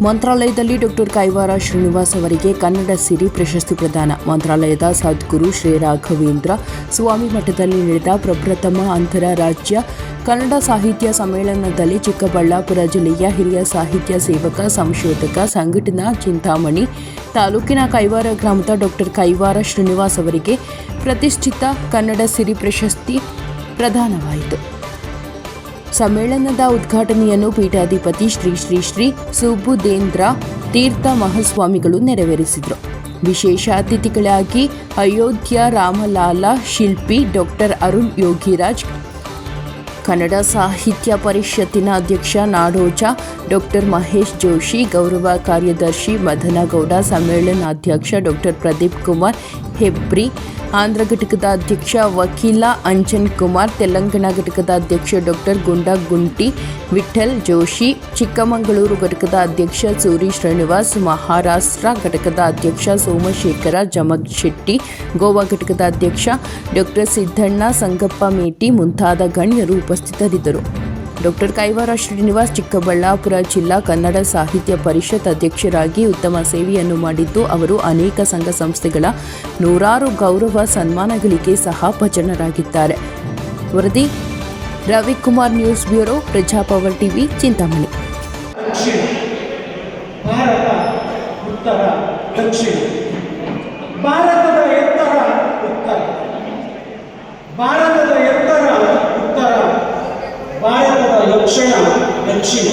ಮಂತ್ರಾಲಯದಲ್ಲಿ doctor Kaivara Srinivas ಅವರಿಗೆ ಕನ್ನಡ ಸಿರಿ ಪ್ರಶಸ್ತಿ ಪ್ರದಾನ. ಮಂತ್ರಾಲಯದ ಸದ್ಗುರು ಶ್ರೀ ರಾಘವೇಂದ್ರ ಸ್ವಾಮಿ ಮಠದಲ್ಲಿ ನಡೆದ ಪ್ರಪ್ರಥಮ ಅಂತಾರಾಜ್ಯ ಕನ್ನಡ ಸಾಹಿತ್ಯ ಸಮ್ಮೇಳನದಲ್ಲಿ ಚಿಕ್ಕಬಳ್ಳಾಪುರ ಜಿಲ್ಲೆಯ ಹಿರಿಯ ಸಾಹಿತ್ಯ ಸೇವಕ, ಸಂಶೋಧಕ, ಸಂಘಟನಾ ಚಿಂತಾಮಣಿ ತಾಲೂಕಿನ ಕೈವಾರ ಗ್ರಾಮದ ಡಾಕ್ಟರ್ ಕೈವಾರ ಶ್ರೀನಿವಾಸ್ ಅವರಿಗೆ ಪ್ರತಿಷ್ಠಿತ ಕನ್ನಡ ಸಿರಿ ಪ್ರಶಸ್ತಿ ಪ್ರದಾನವಾಯಿತು. ಸಮ್ಮೇಳನದ ಉದ್ಘಾಟನೆಯನ್ನು ಪೀಠಾಧಿಪತಿ ಶ್ರೀ ಶ್ರೀ ಶ್ರೀ ಸುಬುಧೇಂದ್ರ ತೀರ್ಥ ಮಹಾಸ್ವಾಮಿಗಳು ನೆರವೇರಿಸಿದರು. ವಿಶೇಷ ಅತಿಥಿಗಳಾಗಿ ಅಯೋಧ್ಯ ರಾಮಲಾಲ ಶಿಲ್ಪಿ ಡಾಕ್ಟರ್ ಅರುಣ್ ಯೋಗಿರಾಜ್, ಕನ್ನಡ ಸಾಹಿತ್ಯ ಪರಿಷತ್ತಿನ ಅಧ್ಯಕ್ಷ ನಾಡೋಜ ಡಾಕ್ಟರ್ ಮಹೇಶ್ ಜೋಶಿ, ಗೌರವ ಕಾರ್ಯದರ್ಶಿ ಮದನಗೌಡ, ಸಮ್ಮೇಳನಾಧ್ಯಕ್ಷ ಡಾಕ್ಟರ್ ಪ್ರದೀಪ್ ಕುಮಾರ್ ಹೆಬ್ರಿ ಆಂಧ್ರ ಘಟಕದ ಅಧ್ಯಕ್ಷ ವಕೀಲ ಅಂಜನ್ ಕುಮಾರ್, ತೆಲಂಗಾಣ ಘಟಕದ ಅಧ್ಯಕ್ಷ ಡಾಕ್ಟರ್ ಗುಂಡಾ ಗುಂಟಿ ವಿಠಲ್ ಜೋಶಿ, ಚಿಕ್ಕಮಗಳೂರು ಘಟಕದ ಅಧ್ಯಕ್ಷ ಸೂರಿ ಶ್ರೀನಿವಾಸ್, ಮಹಾರಾಷ್ಟ್ರ ಘಟಕದ ಅಧ್ಯಕ್ಷ ಸೋಮಶೇಖರ ಜಮಗ್ ಶೆಟ್ಟಿ ಗೋವಾ ಘಟಕದ ಅಧ್ಯಕ್ಷ ಡಾಕ್ಟರ್ ಸಿದ್ದಣ್ಣ ಸಂಗಪ್ಪ ಮೇಟಿ ಮುಂತಾದ ಗಣ್ಯರು ಉಪಸ್ಥಿತರಿದ್ದರು. ಡಾಕ್ಟರ್ ಕೈವಾರ ಶ್ರೀನಿವಾಸ್ ಚಿಕ್ಕಬಳ್ಳಾಪುರ ಜಿಲ್ಲಾ ಕನ್ನಡ ಸಾಹಿತ್ಯ ಪರಿಷತ್ ಅಧ್ಯಕ್ಷರಾಗಿ ಉತ್ತಮ ಸೇವೆಯನ್ನು ಮಾಡಿದ್ದು, ಅವರು ಅನೇಕ ಸಂಘ ಸಂಸ್ಥೆಗಳ ನೂರಾರು ಗೌರವ ಸನ್ಮಾನಗಳಿಗೆ ಸಹ ಭಜನರಾಗಿದ್ದಾರೆ. ವರದಿ, Ravikumar news bureau, Praja power TV, Chintamani. Bharata ಭಾರತದ ಲಕ್ಷಣ ದಕ್ಷಿಣ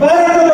ಭಾರತದ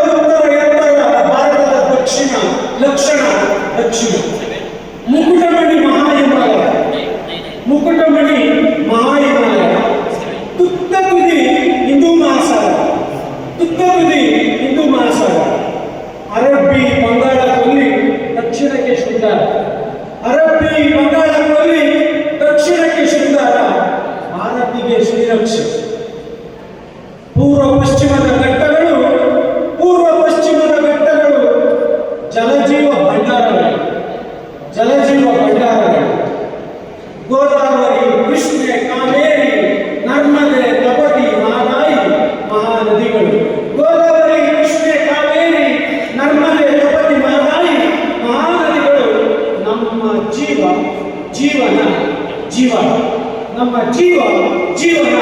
ನಮ್ಮ ಜೀವ ಜೀವನ ಜೀವನ ನಮ್ಮ ಜೀವ ಜೀವನ.